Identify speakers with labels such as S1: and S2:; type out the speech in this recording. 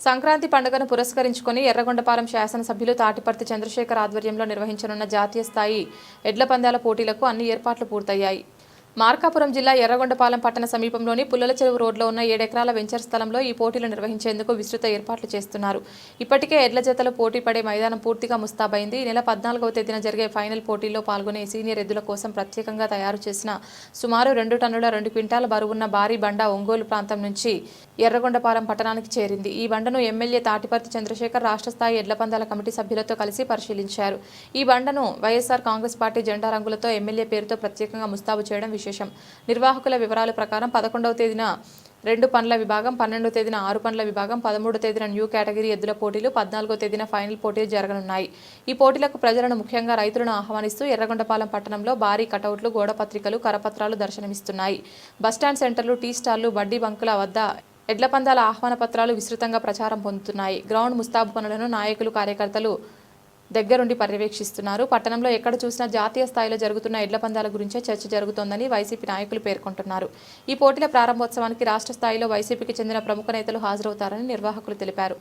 S1: సంక్రాంతి పండుగను పురస్కరించుకొని ఎర్రగొండపాలెం శాసనసభ్యులు తాటిపర్తి చంద్రశేఖర్ ఆధ్వర్యంలో నిర్వహించనున్న జాతీయ స్థాయి ఎడ్ల పందాల పోటీలకు అన్ని ఏర్పాట్లు పూర్తయ్యాయి. మార్కాపురం జిల్లా ఎర్రగొండపాలెం పట్టణ సమీపంలోని పుల్లల చెరువు రోడ్లో ఉన్న ఏడెకరాల వెంచర్ స్థలంలో ఈ పోటీలు నిర్వహించేందుకు విస్తృత ఏర్పాట్లు చేస్తున్నారు. ఇప్పటికే ఎడ్ల జతలు పోటీ పడే మైదానం పూర్తిగా ముస్తాబైంది. ఈ నెల పద్నాలుగవ తేదీన జరిగే ఫైనల్ పోటీల్లో పాల్గొనే సీనియర్ ఎద్దుల కోసం ప్రత్యేకంగా తయారు చేసిన సుమారు రెండు టన్నుల రెండు క్వింటాల బరువున్న భారీ బండ ఒంగోలు ప్రాంతం నుంచి ఎర్రగొండపాలెం పట్టణానికి చేరింది. ఈ బండను ఎమ్మెల్యే తాటిపర్తి చంద్రశేఖర్ రాష్ట్ర స్థాయి ఎడ్ల పందాల కమిటీ సభ్యులతో కలిసి పరిశీలించారు. ఈ బండను వైఎస్ఆర్ కాంగ్రెస్ పార్టీ జెండా రంగులతో ఎమ్మెల్యే పేరుతో ప్రత్యేకంగా ముస్తాబు చేయడం విశేషం. నిర్వాహకుల వివరాల ప్రకారం పదకొండవ తేదీన రెండు పండ్ల విభాగం పన్నెండో తేదీన ఆరు పండ్ల విభాగం పదమూడో తేదీన న్యూ కేటగిరీ ఎద్దుల పోటీలు పద్నాలుగో తేదీన ఫైనల్ పోటీలు జరగనున్నాయి. ఈ పోటీలకు ప్రజలను ముఖ్యంగా రైతులను ఆహ్వానిస్తూ ఎర్రగొండపాలెం పట్టణంలో భారీ కటౌట్లు గోడపత్రికలు కరపత్రాలు దర్శనమిస్తున్నాయి. బస్టాండ్ సెంటర్లు టీ స్టాళ్ళు బడ్డీ బంకుల వద్ద ఎడ్ల పందాల ఆహ్వాన పత్రాలు విస్తృతంగా ప్రచారం పొందుతున్నాయి. గ్రౌండ్ ముస్తాబు పనులను నాయకులు కార్యకర్తలు దగ్గరుండి పర్యవేక్షిస్తున్నారు. పట్టణంలో ఎక్కడ చూసినా జాతీయ స్థాయిలో జరుగుతున్న ఎడ్ల పందాల గురించే చర్చ జరుగుతోందని వైసీపీ నాయకులు పేర్కొంటున్నారు. ఈ పోటీల ప్రారంభోత్సవానికి రాష్ట్ర స్థాయిలో వైసీపీకి చెందిన ప్రముఖ నేతలు హాజరవుతారని నిర్వాహకులు తెలిపారు.